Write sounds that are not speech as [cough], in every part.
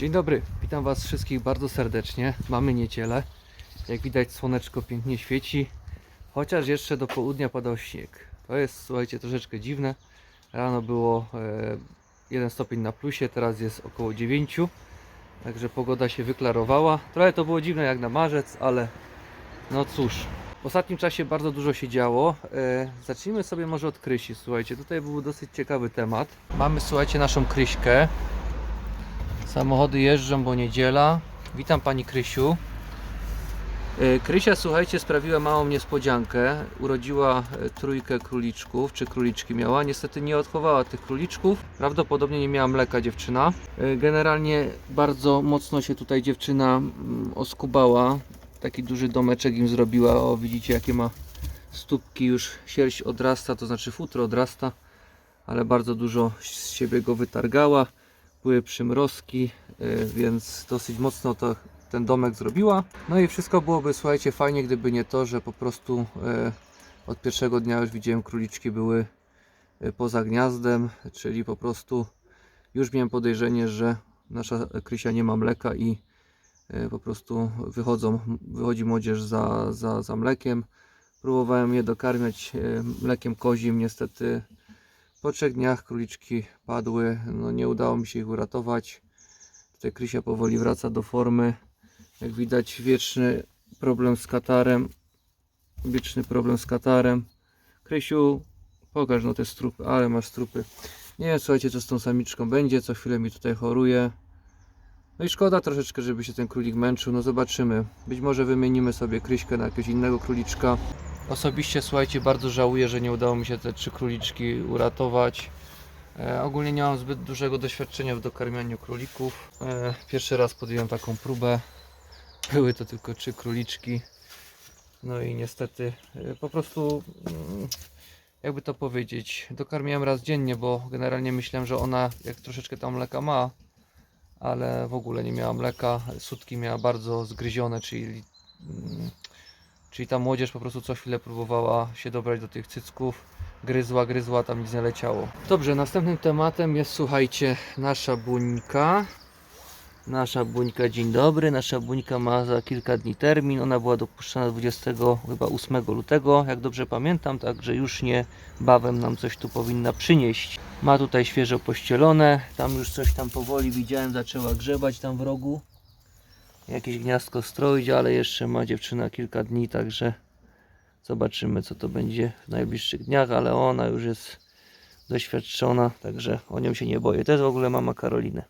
Dzień dobry, witam Was wszystkich bardzo serdecznie. Mamy niedzielę. Jak widać, słoneczko pięknie świeci, chociaż jeszcze do południa padał śnieg. To jest, słuchajcie, troszeczkę dziwne. Rano było e, 1 stopień na plusie, teraz jest około 9. Także pogoda się wyklarowała. Trochę to było dziwne jak na marzec, ale no cóż. W ostatnim czasie bardzo dużo się działo. E, zacznijmy sobie może od Krysi. Słuchajcie, tutaj był dosyć ciekawy temat. Mamy, słuchajcie, naszą Kryśkę. Samochody jeżdżą, bo niedziela. Witam Pani Krysiu. E, Krysia, słuchajcie, sprawiła małą niespodziankę. Urodziła e, trójkę króliczków, czy króliczki miała. Niestety nie odchowała tych króliczków. Prawdopodobnie nie miała mleka dziewczyna. E, Generalnie bardzo mocno się tutaj dziewczyna mm, oskubała. Taki duży domeczek im zrobiła. O, widzicie jakie ma stópki już. Sierść odrasta, to znaczy futro odrasta. Ale bardzo dużo z siebie go wytargała były przymrozki, y, więc dosyć mocno to, ten domek zrobiła. No i wszystko byłoby, słuchajcie, fajnie, gdyby nie to, że po prostu y, od pierwszego dnia już widziałem króliczki były y, poza gniazdem, czyli po prostu już miałem podejrzenie, że nasza Krysia nie ma mleka i po prostu wychodzą, wychodzi młodzież za, za, za mlekiem. Próbowałem je dokarmiać mlekiem kozim, niestety po trzech dniach króliczki padły, no nie udało mi się ich uratować. Tutaj Krysia powoli wraca do formy. Jak widać wieczny problem z katarem. Wieczny problem z katarem. Krysiu, pokaż no te strupy, ale masz strupy. Nie wiem, słuchajcie, co z tą samiczką będzie, co chwilę mi tutaj choruje. No i szkoda troszeczkę, żeby się ten królik męczył, no zobaczymy. Być może wymienimy sobie Kryśkę na jakiegoś innego króliczka. Osobiście, słuchajcie, bardzo żałuję, że nie udało mi się te trzy króliczki uratować. E, ogólnie nie mam zbyt dużego doświadczenia w dokarmianiu królików. E, pierwszy raz podjąłem taką próbę. Były to tylko trzy króliczki. No i niestety e, po prostu, mm, jakby to powiedzieć, dokarmiałem raz dziennie, bo generalnie myślałem, że ona jak troszeczkę tam mleka ma, ale w ogóle nie miała mleka. Sutki miała bardzo zgryzione, czyli mm, Czyli ta młodzież po prostu co chwilę próbowała się dobrać do tych cycków. Gryzła, gryzła, tam nic nie leciało. Dobrze, następnym tematem jest, słuchajcie, nasza buńka. Nasza buńka, dzień dobry. Nasza buńka ma za kilka dni termin. Ona była dopuszczona 28 lutego, jak dobrze pamiętam, także już niebawem nam coś tu powinna przynieść. Ma tutaj świeżo pościelone. Tam już coś tam powoli widziałem, zaczęła grzebać tam w rogu jakieś gniazdko stroić, ale jeszcze ma dziewczyna kilka dni, także zobaczymy co to będzie w najbliższych dniach, ale ona już jest doświadczona, także o nią się nie boję. To jest w ogóle mama Karoliny.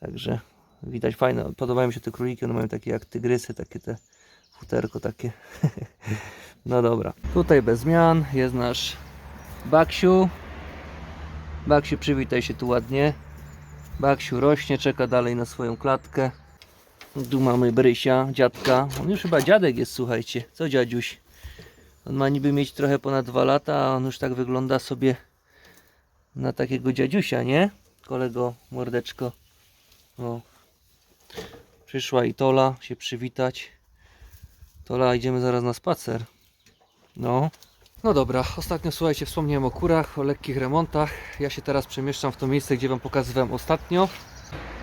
Także widać fajne, podobają mi się te króliki, one mają takie jak tygrysy, takie te futerko takie. [laughs] no dobra, tutaj bez zmian jest nasz Baksiu. Baksiu przywitaj się tu ładnie. Baksiu rośnie, czeka dalej na swoją klatkę. Tu mamy Brysia, dziadka. On już chyba dziadek jest, słuchajcie. Co dziadziuś? On ma niby mieć trochę ponad 2 lata, a on już tak wygląda sobie na takiego dziadziusia, nie? Kolego, mordeczko. O. Przyszła i Tola się przywitać. Tola, idziemy zaraz na spacer. No. No dobra, ostatnio słuchajcie, wspomniałem o kurach, o lekkich remontach. Ja się teraz przemieszczam w to miejsce, gdzie Wam pokazywałem ostatnio.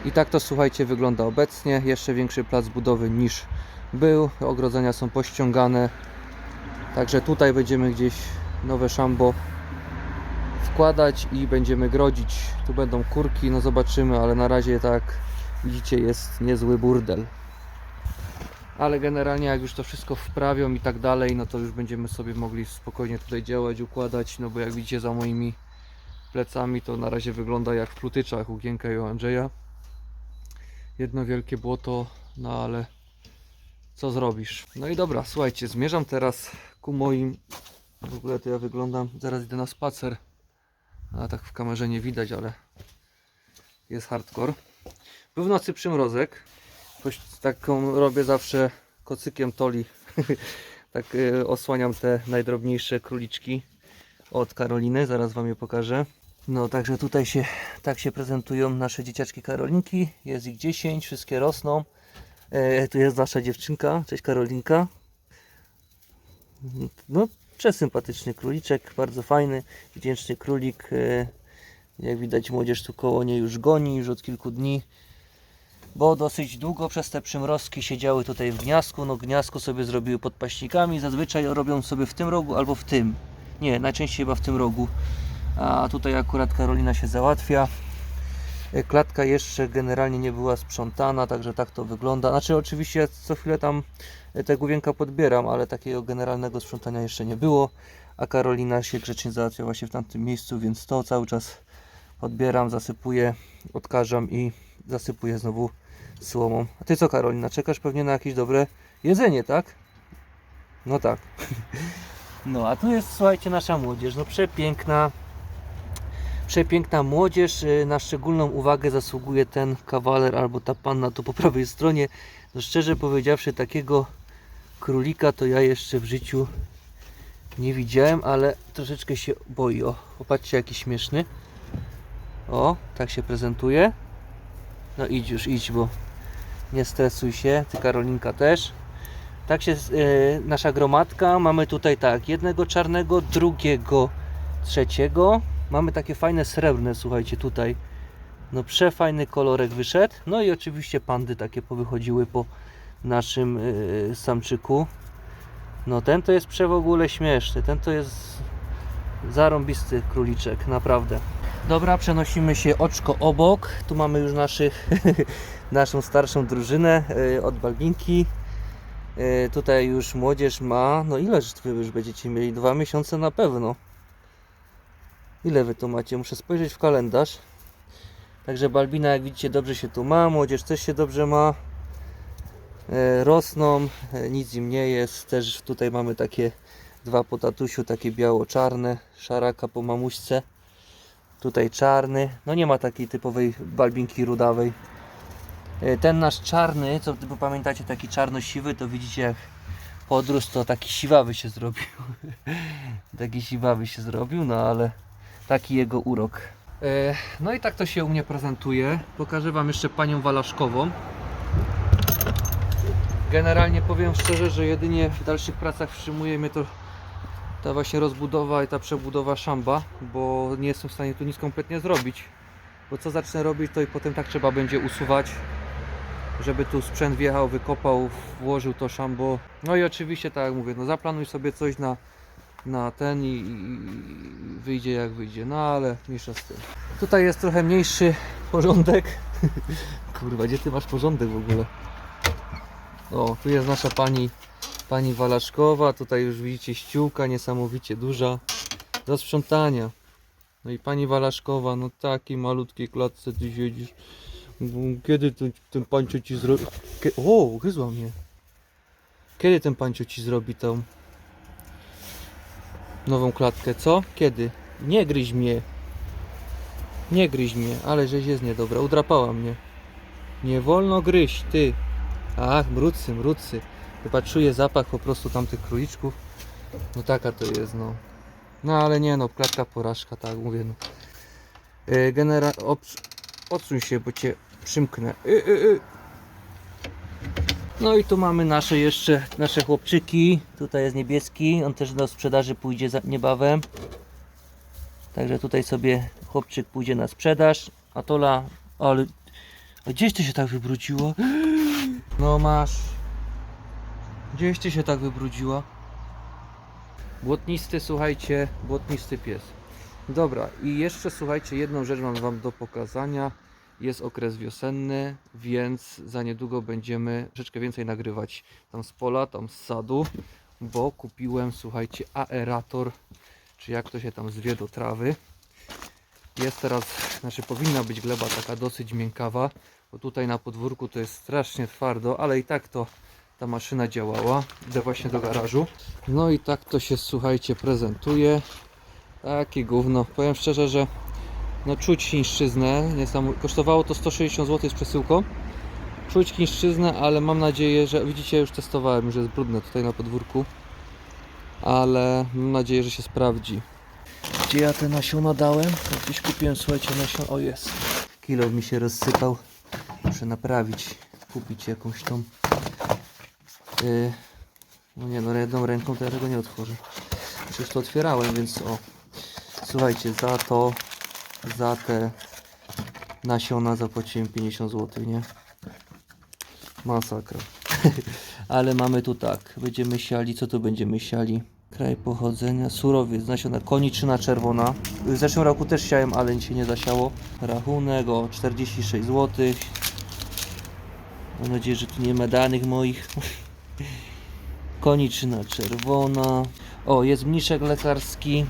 I tak to słuchajcie wygląda obecnie. Jeszcze większy plac budowy niż był. Ogrodzenia są pościągane. Także tutaj będziemy gdzieś nowe szambo wkładać i będziemy grodzić. Tu będą kurki, no zobaczymy, ale na razie tak widzicie jest niezły burdel. Ale generalnie jak już to wszystko wprawią i tak dalej, no to już będziemy sobie mogli spokojnie tutaj działać, układać, no bo jak widzicie za moimi plecami to na razie wygląda jak w Plutyczach u Gienka i u Andrzeja jedno wielkie błoto, no ale co zrobisz? No i dobra, słuchajcie, zmierzam teraz ku moim, w ogóle to ja wyglądam, zaraz idę na spacer, a tak w kamerze nie widać, ale jest hardcore. Był w nocy przymrozek, Jakoś taką robię zawsze kocykiem toli, [laughs] tak y, osłaniam te najdrobniejsze króliczki od Karoliny, zaraz Wam je pokażę. No, także tutaj się, tak się prezentują nasze dzieciaczki Karolinki. Jest ich 10, wszystkie rosną. E, tu jest nasza dziewczynka, cześć Karolinka. No, przesympatyczny króliczek, bardzo fajny, wdzięczny królik. E, jak widać młodzież tu koło niej już goni, już od kilku dni. bo dosyć długo przez te przymrozki siedziały tutaj w gniazdku. No gniazdko sobie zrobiły pod paśnikami, zazwyczaj robią sobie w tym rogu albo w tym. Nie, najczęściej chyba w tym rogu. A tutaj akurat Karolina się załatwia. E, Klatka jeszcze generalnie nie była sprzątana, także tak to wygląda. Znaczy oczywiście co chwilę tam e, te główienka podbieram, ale takiego generalnego sprzątania jeszcze nie było. A Karolina się grzecznie załatwia właśnie w tamtym miejscu, więc to cały czas odbieram, zasypuję, odkażam i zasypuję znowu słomą. A ty co Karolina, czekasz pewnie na jakieś dobre jedzenie, tak? No tak. [laughs] No a tu jest, słuchajcie, nasza młodzież, no przepiękna, przepiękna młodzież. Y, Na szczególną uwagę zasługuje ten kawaler albo ta panna tu po prawej stronie. No szczerze powiedziawszy, takiego królika to ja jeszcze w życiu nie widziałem, ale troszeczkę się boi. O, popatrzcie jaki śmieszny. O, tak się prezentuje. No idź już, idź, bo nie stresuj się. Ty Karolinka też. Tak się y, nasza gromadka. Mamy tutaj tak, jednego czarnego, drugiego, trzeciego. Mamy takie fajne srebrne, słuchajcie, tutaj. No przefajny kolorek wyszedł. No i oczywiście pandy takie powychodziły po naszym y, samczyku. No ten to jest prze w ogóle śmieszny. Ten to jest zarąbisty króliczek, naprawdę. Dobra, przenosimy się oczko obok. Tu mamy już naszych, [laughs] naszą starszą drużynę y, od Balbinki. Y, Tutaj już młodzież ma, no ile już będziecie mieli? Dwa miesiące na pewno. Ile wy tu macie? Muszę spojrzeć w kalendarz. Także Balbina, jak widzicie, dobrze się tu ma. Młodzież też się dobrze ma. E, Rosną, e, nic im nie jest. Też tutaj mamy takie dwa po tatusiu, takie biało-czarne. Szaraka po mamuśce. Tutaj czarny. No nie ma takiej typowej balbinki rudawej. E, Ten nasz czarny, co bo pamiętacie, taki czarno-siwy, to widzicie jak podrósł, to taki siwawy się zrobił. [laughs] taki siwawy się zrobił, no ale taki jego urok. E, No i tak to się u mnie prezentuje. Pokażę Wam jeszcze panią Walaszkową. Generalnie powiem szczerze, że jedynie w dalszych pracach wstrzymuje mnie to ta właśnie rozbudowa i ta przebudowa szamba, bo nie jestem w stanie tu nic kompletnie zrobić. Bo co zacznę robić, to i potem tak trzeba będzie usuwać, żeby tu sprzęt wjechał, wykopał, włożył to szambo. No i oczywiście, tak jak mówię, no zaplanuj sobie coś na, na ten i, i wyjdzie jak wyjdzie, no ale mniejsza z tym. Tutaj jest trochę mniejszy porządek. [laughs] Kurwa, gdzie ty masz porządek w ogóle? O, tu jest nasza pani, pani Walaszkowa, tutaj już widzicie ściółka niesamowicie duża do sprzątania. No i pani Walaszkowa, no takiej malutkiej klatce ty siedzisz. Kiedy ten, ten pańcio ci zrobi... O, gryzła mnie. Kiedy ten pańcio ci zrobi tą nową klatkę, co? Kiedy? Nie gryź mnie. Nie gryź mnie, ale żeś jest niedobra, udrapała mnie. Nie wolno gryźć, ty. Ach, mrucy, mrucy. Chyba czuję zapach po prostu tamtych króliczków. No taka to jest, no. No ale nie no, klatka porażka, tak mówię, no. Yy, genera... Odsuń się, bo cię przymknę. Y, y, y. No i tu mamy nasze jeszcze, nasze chłopczyki. Tutaj jest niebieski, on też do sprzedaży pójdzie niebawem. Także tutaj sobie chłopczyk pójdzie na sprzedaż. A Tola, ale... Gdzieś ty się tak wybrudziła? [gasps] No masz. Gdzieś ty się tak wybrudziła? Błotnisty, słuchajcie, błotnisty pies. Dobra, i jeszcze słuchajcie, jedną rzecz mam Wam do pokazania. Jest okres wiosenny, więc za niedługo będziemy troszeczkę więcej nagrywać tam z pola, tam z sadu, bo kupiłem, słuchajcie, aerator, czy jak to się tam zwie do trawy. Jest teraz, znaczy powinna być gleba taka dosyć miękkawa, bo tutaj na podwórku to jest strasznie twardo, ale i tak to ta maszyna działała. Idę właśnie do garażu. No i tak to się, słuchajcie, prezentuje. Takie gówno. Powiem szczerze, że no czuć chińszczyznę. Kosztowało to 160 zł z przesyłką. Czuć chińszczyznę, ale mam nadzieję, że widzicie, już testowałem, że jest brudne tutaj na podwórku. Ale mam nadzieję, że się sprawdzi. Gdzie ja te nasiona dałem? Gdzieś kupiłem, słuchajcie, nasion. O jest. Kilo mi się rozsypał. Muszę naprawić, kupić jakąś tą. Yy, no nie no, jedną ręką to ja tego nie otworzę. Przecież to otwierałem, więc o. Słuchajcie, za to, za te nasiona zapłaciłem 50 zł, nie? Masakra. [laughs] Ale mamy tu tak, będziemy siali, co tu będziemy siali? Kraj pochodzenia, surowiec, nasiona, koniczyna czerwona. W zeszłym roku też siałem, ale się nie zasiało. Rachunek o 46 zł. Mam nadzieję, że tu nie ma danych moich. [laughs] Koniczyna czerwona. O, jest mniszek lekarski.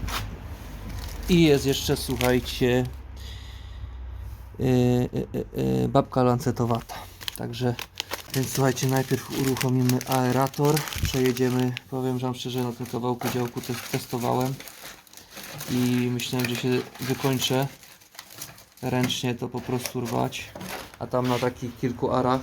I jest jeszcze, słuchajcie, yy, yy, yy, babka lancetowata. Także, więc słuchajcie, najpierw uruchomimy aerator. Przejedziemy, powiem wam szczerze, na tym kawałku działku też testowałem. I myślałem, że się wykończę ręcznie to po prostu rwać. A tam na takich kilku arach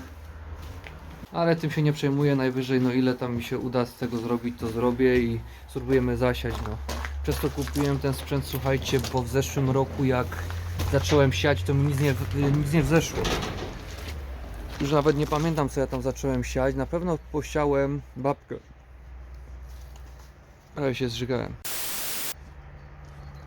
ale tym się nie przejmuję, najwyżej no ile tam mi się uda z tego zrobić, to zrobię i spróbujemy zasiać, no. Przez to kupiłem ten sprzęt, słuchajcie, bo w zeszłym roku jak zacząłem siać, to mi nic nie, nic nie wzeszło. Już nawet nie pamiętam, co ja tam zacząłem siać, na pewno posiałem babkę. Ale się zżygałem.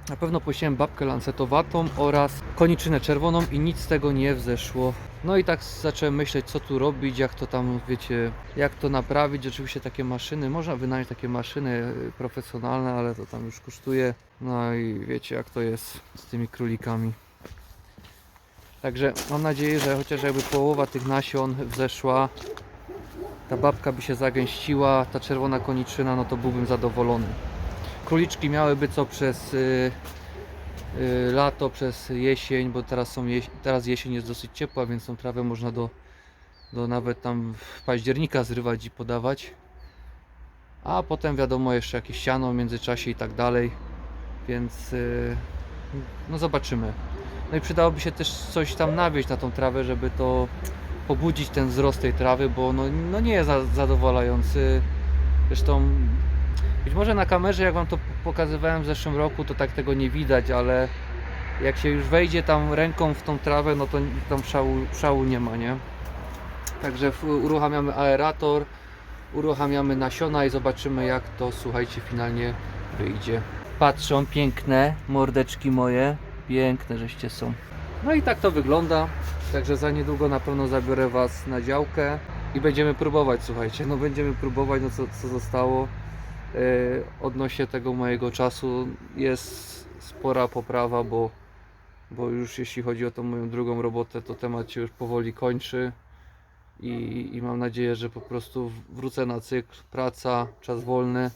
Na pewno posiałem babkę lancetowatą oraz koniczynę czerwoną i nic z tego nie wzeszło. No i tak zacząłem myśleć, co tu robić, jak to tam, wiecie, jak to naprawić. Oczywiście takie maszyny, można wynająć takie maszyny y, profesjonalne, ale to tam już kosztuje. No i wiecie, jak to jest z tymi królikami. Także mam nadzieję, że chociaż jakby połowa tych nasion wzeszła, ta babka by się zagęściła, ta czerwona koniczyna, no to byłbym zadowolony. Króliczki miałyby co przez y, lato, przez jesień, bo teraz, są jeś teraz jesień jest dosyć ciepła, więc tą trawę można do, do nawet tam w października zrywać i podawać. A potem wiadomo jeszcze jakieś siano w międzyczasie i tak dalej, więc y, no zobaczymy. No i przydałoby się też coś tam nawieść na tą trawę, żeby to pobudzić ten wzrost tej trawy, bo no, no nie jest za- zadowalający. Zresztą być może na kamerze, jak Wam to pokazywałem w zeszłym roku, to tak tego nie widać, ale jak się już wejdzie tam ręką w tą trawę, no to tam szału, szału nie ma, nie? Także uruchamiamy aerator, uruchamiamy nasiona i zobaczymy jak to, słuchajcie, finalnie wyjdzie. Patrzą, piękne mordeczki moje, piękne żeście są. No i tak to wygląda, także za niedługo na pewno zabiorę Was na działkę i będziemy próbować, słuchajcie, no będziemy próbować, no co, co zostało. Yy, odnośnie tego mojego czasu jest spora poprawa, bo, bo już jeśli chodzi o tą moją drugą robotę, to temat się już powoli kończy i, i mam nadzieję, że po prostu wrócę na cykl, praca, czas wolny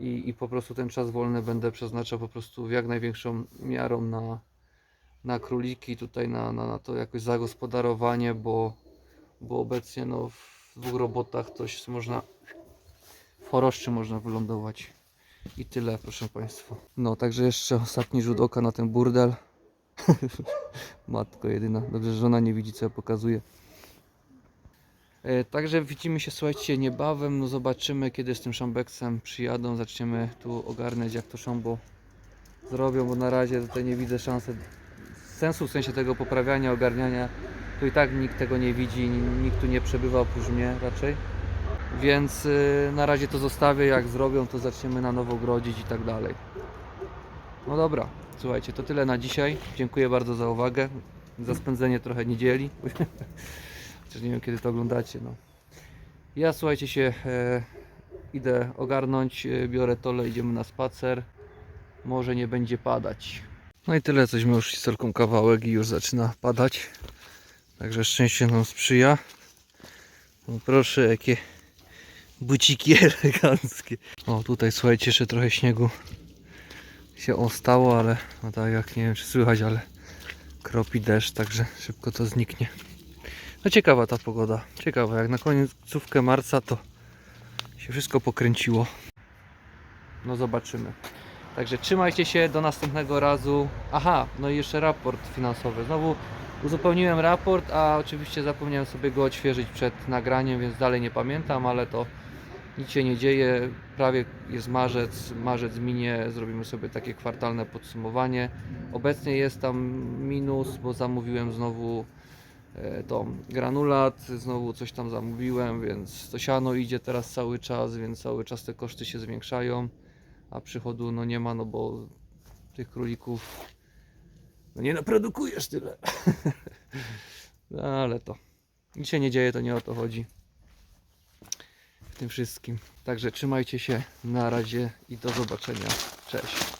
i, i po prostu ten czas wolny będę przeznaczał po prostu w jak największą miarą na, na króliki, tutaj na, na, na to jakoś zagospodarowanie, bo, bo obecnie no, w dwóch robotach coś można w choroszczy można wylądować. I tyle, proszę Państwa. No, także jeszcze ostatni rzut oka na ten burdel. [laughs] Matko jedyna. Dobrze, że żona nie widzi, co ja pokazuję. E, Także widzimy się, słuchajcie, niebawem. No zobaczymy, kiedy z tym szambeksem przyjadą. Zaczniemy tu ogarniać, jak to szambo zrobią, bo na razie tutaj nie widzę szansy, sensu w sensie tego poprawiania, ogarniania. Tu i tak nikt tego nie widzi, nikt tu nie przebywa oprócz mnie raczej. Więc y, na razie to zostawię, jak zrobią to zaczniemy na nowo grodzić i tak dalej. No dobra, słuchajcie, to tyle na dzisiaj. Dziękuję bardzo za uwagę, za spędzenie trochę niedzieli. [laughs] Chociaż nie wiem kiedy to oglądacie. No. Ja słuchajcie się, e, idę ogarnąć, e, biorę tole, idziemy na spacer. Może nie będzie padać. No i tyle, cośmy już historką kawałek i już zaczyna padać. Także szczęście nam sprzyja. No proszę, jakie buciki [laughs] eleganckie. O, tutaj słuchajcie, jeszcze trochę śniegu się ostało, ale no tak jak nie wiem czy słychać, ale kropi deszcz, także szybko to zniknie. No ciekawa ta pogoda, ciekawa, jak na końcówkę marca to się wszystko pokręciło. No zobaczymy. Także trzymajcie się, do następnego razu. Aha, no i jeszcze raport finansowy. Znowu uzupełniłem raport, a oczywiście zapomniałem sobie go odświeżyć przed nagraniem, więc dalej nie pamiętam, ale to nic się nie dzieje. Prawie jest marzec, marzec minie, zrobimy sobie takie kwartalne podsumowanie. Obecnie jest tam minus, bo zamówiłem znowu e, tą granulat, znowu coś tam zamówiłem, więc to siano idzie teraz cały czas, więc cały czas te koszty się zwiększają, a przychodu no nie ma, no bo tych królików no nie naprodukujesz tyle. [laughs] no ale to Nic się nie dzieje, to nie o to chodzi. Tym wszystkim. Także trzymajcie się. Na razie i do zobaczenia. Cześć.